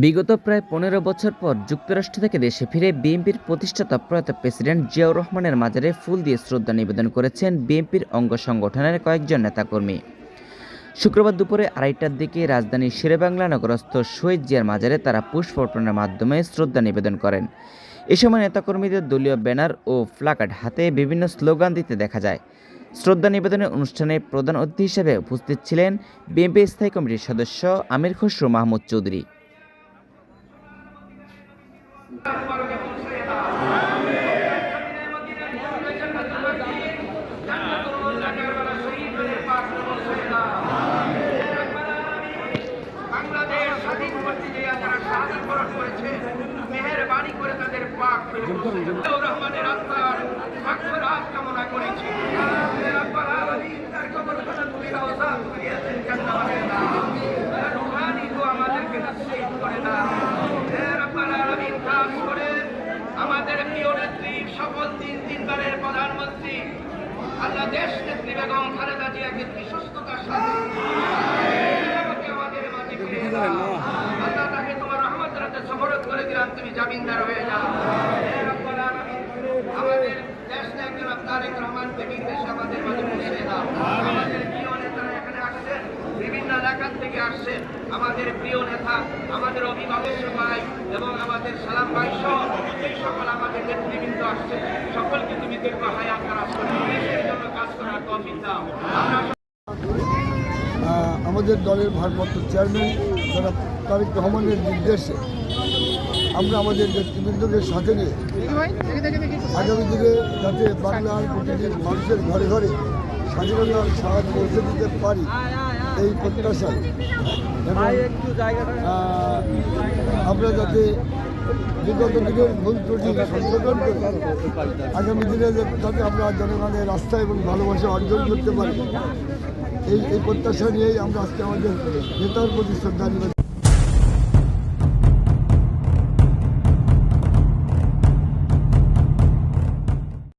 বিগত প্রায় পনেরো বছর পর যুক্তরাষ্ট্র থেকে দেশে ফিরে বিএনপির প্রতিষ্ঠাতা প্রয়াত প্রেসিডেন্ট জিয়াউর রহমানের মাজারে ফুল দিয়ে শ্রদ্ধা নিবেদন করেছেন বিএনপির অঙ্গ সংগঠনের কয়েকজন নেতাকর্মী। শুক্রবার দুপুরে আড়াইটার দিকে রাজধানীর শেরেবাংলা নগরস্থ শহীদ জিয়ার মাজারে তারা পুষ্প অর্পণের মাধ্যমে শ্রদ্ধা নিবেদন করেন। এ সময় নেতাকর্মীদের দলীয় ব্যানার ও প্লাকার্ড হাতে বিভিন্ন স্লোগান দিতে দেখা যায়। শ্রদ্ধা নিবেদনের অনুষ্ঠানে প্রধান অতিথি হিসেবে উপস্থিত ছিলেন বিএনপি স্থায়ী কমিটির সদস্য আমির খসরু মাহমুদ চৌধুরী। বাংলাদেশ স্বাধীন যে যারা শাহাদত বরণ করেছে মেহেরবানি করে তাদের পাক রহমানের আত্মার মাগফিরাত কামনা করেছি প্রধানমন্ত্রী আল্লাহ দেশ নেত্রী বেগম খালেদা জিয়াকে সুস্থতার সাথে আমাদের মাঝে দাও। আল্লাহ তাকে তোমার রহমত রাতে সফরত করে দিলাম তুমি জামিনদার হয়ে যাও। আমাদের দেশ জনাব তারেক রহমানকে নির্দেশে আমাদের মাঝে পৌঁছে দাও আমাদের প্রিয় নেতারা এখানে আসছেন বিভিন্ন এলাকার থেকে আসছেন। আমাদের প্রিয় নেতা আমাদের অভিভাবক সবাই এবং আমাদের সালাম ভাই সহ এই সকল আমাদের নেতৃবৃন্দ আসছে সকলকে আমাদের দলের ভারপ্রাপ্ত চেয়ারম্যান যারা তারেক রহমানের নির্দেশে আমরা আমাদের নেতৃবৃন্দকে সাথে নিয়ে আগামী দিনে যাতে বাংলার প্রতিটি মানুষের ঘরে ঘরে স্বাধীনতার স্বাদ পৌঁছে দিতে পারি, এই প্রত্যাশায়। আমরা যাতে বিগত দিনের ভুল ত্রুটি সংশোধন করে আগামী দিনে যাতে আমরা জনগণের রাস্তা এবং ভালোবাসা অর্জন করতে পারি, এই এই প্রত্যাশা নিয়েই আমরা আজকে আমাদের নেতার প্রতি শ্রদ্ধা নিবেদন